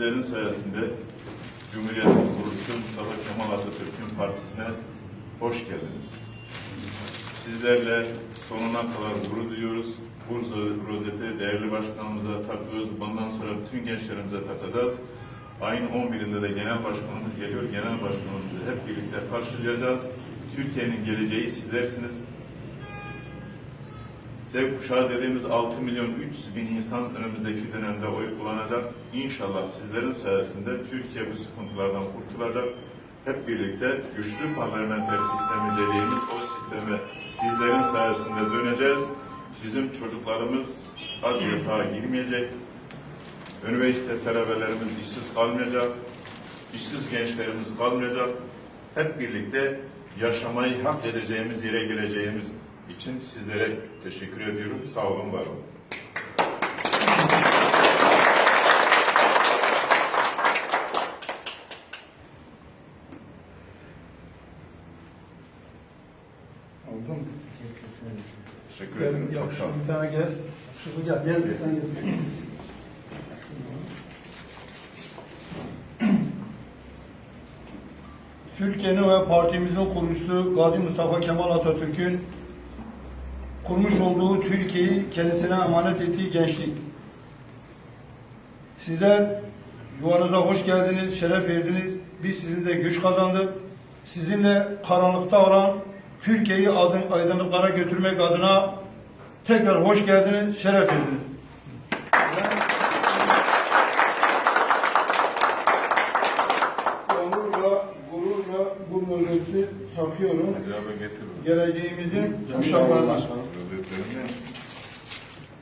Sizlerin sayesinde Cumhuriyet'in kuruluşu Mustafa Kemal Atatürk'ün partisine hoş geldiniz. Sizlerle sonuna kadar gurur duyuyoruz. Bursa rozeti değerli başkanımıza takıyoruz. Bundan sonra bütün gençlerimize takacağız. Ayın 11'inde de genel başkanımız geliyor. Genel başkanımızı hep birlikte karşılayacağız. Türkiye'nin geleceği sizlersiniz. Z kuşağı dediğimiz 6 milyon 300 bin insan önümüzdeki dönemde oy kullanacak. İnşallah sizlerin sayesinde Türkiye bu sıkıntılardan kurtulacak. Hep birlikte güçlü parlamenter sistemi dediğimiz o sisteme sizlerin sayesinde döneceğiz. Bizim çocuklarımız aç yatağa girmeyecek. Üniversite talebelerimiz işsiz kalmayacak. İşsiz gençlerimiz kalmayacak. Hep birlikte yaşamayı hak edeceğimiz yere geleceğimiz için sizlere teşekkür ediyorum. Sağ olun, var olun. Oldu mu? Teşekkür Gel, ederim. yok, Çok sağ olun. bir tane gel. Şunu gel, gel bir sen gel. Türkiye'nin ve partimizin kurucusu Gazi Mustafa Kemal Atatürk'ün kurmuş olduğu Türkiye'yi kendisine emanet ettiği gençlik. Sizler yuvanıza hoş geldiniz, şeref verdiniz. Biz sizinle güç kazandık. Sizinle karanlıkta olan Türkiye'yi aydın- aydınlıklara götürmek adına tekrar hoş geldiniz, şeref verdiniz. Nöbeti takıyorum. Geleceğimizin kuşaklarına.